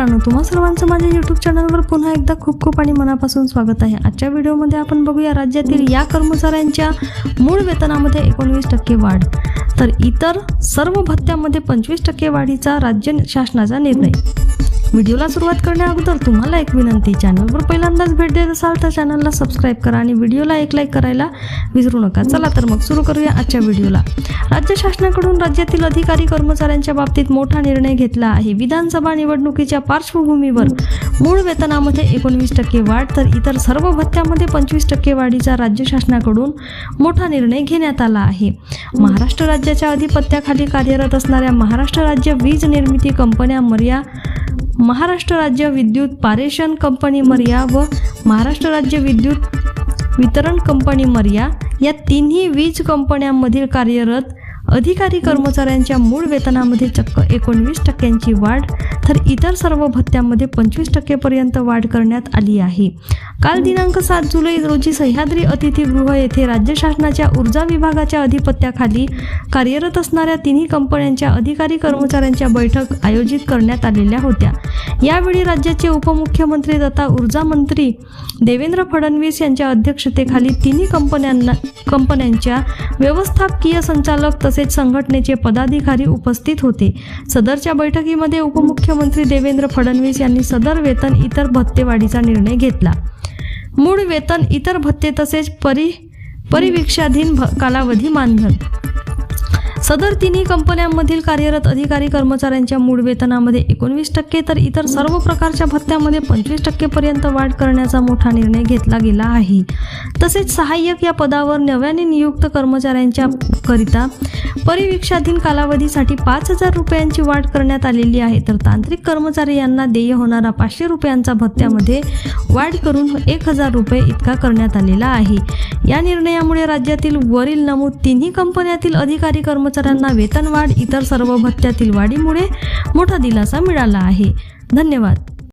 मित्रांनो तुम्हा सर्वांचं माझ्या यूट्यूब चॅनलवर पुन्हा एकदा खूप खूप आणि मनापासून स्वागत आहे. आजच्या व्हिडिओमध्ये आपण बघूया राज्यातील या कर्मचाऱ्यांच्या मूळ वेतनामध्ये एकोणवीस टक्के वाढ. तर इतर सर्व भत्त्यामध्ये पंचवीस टक्के वाढीचा राज्य शासनाचा निर्णय. व्हिडिओला सुरुवात करण्या अगोदर तुम्हाला एक विनंती चॅनलवर पहिल्यांदाच भेट देत असाल तर चॅनलला सबस्क्राईब करा आणि व्हिडिओला एक लाईक करायला विसरू नका. चला तर मग सुरू करूया आजच्या व्हिडिओला. राज्य शासनाकडून राज्यातील अधिकारी कर्मचाऱ्यांच्या बाबतीत मोठा निर्णय घेतला आहे. विधानसभा निवडणुकीच्या पार्श्वभूमीवर मूळ वेतनामध्ये एकोणवीस टक्के वाढ तर इतर सर्व भत्त्यामध्ये पंचवीस टक्के वाढीचा राज्य शासनाकडून मोठा निर्णय घेण्यात आला आहे. महाराष्ट्र राज्याच्या अधिपत्याखाली कार्यरत असणाऱ्या महाराष्ट्र राज्य वीज निर्मिती कंपन्या मर्या महाराष्ट्र राज्य विद्युत पारेषण कंपनी मर्या व महाराष्ट्र राज्य विद्युत वितरण कंपनी मर्या या तिन्ही वीज कंपन्यांमधील कार्यरत अधिकारी कर्मचाऱ्यांच्या मूळ वेतनामध्ये चक्क एकोणवीस टक्क्यांची वाढ तर इतर सर्व भत्त्यांमध्ये पंचवीस टक्केपर्यंत वाढ करण्यात आली आहे. काल दिनांक सात जुलै रोजी सह्याद्री अतिथीगृह येथे राज्य शासनाच्या ऊर्जा विभागाच्या अधिपत्याखाली कार्यरत असणाऱ्या तिन्ही कंपन्यांच्या अधिकारी कर्मचाऱ्यांच्या बैठक आयोजित करण्यात आलेल्या होत्या. यावेळी राज्याचे उपमुख्यमंत्री तथा ऊर्जा मंत्री देवेंद्र फडणवीस यांच्या अध्यक्षतेखाली तिन्ही कंपन्यांना कंपन्यांच्या व्यवस्थापकीय संचालक तसेच संघटनेचे पदाधिकारी उपस्थित होते. सदरच्या बैठकीमध्ये उपमुख्यमंत्री देवेंद्र फडणवीस यांनी सदर वेतन इतर भत्तेवाढीचा निर्णय घेतला. मूळ वेतन इतर भत्ते तसेच परि परिवीक्षाधीन भ कालावधी मानधन सदर तिन्ही कंपन्यांमधील कार्यरत अधिकारी कर्मचाऱ्यांच्या मूळ वेतनामध्ये एकोणवीस टक्के तर इतर सर्व प्रकारच्या भत्त्यामध्ये पंचवीस टक्केपर्यंत वाढ करण्याचा मोठा निर्णय घेतला गेला आहे. तसेच सहाय्यक या पदावर नव्याने नियुक्त कर्मचाऱ्यांच्या करिता परिवीक्षाधीन कालावधीसाठी पाच हजार रुपयांची वाढ करण्यात आलेली आहे. तर तांत्रिक कर्मचारी यांना देय होणारा पाचशे रुपयांचा भत्त्यामध्ये वाढ करून एक हजार रुपये इतका करण्यात आलेला आहे. या निर्णयामुळे राज्यातील वरील नमूद तिन्ही कंपन्यातील अधिकारी कर्मचाऱ्यांना वेतनवाढ इतर सर्व भत्त्यातील वाढीमुळे मोठा दिलासा मिळाला आहे. धन्यवाद.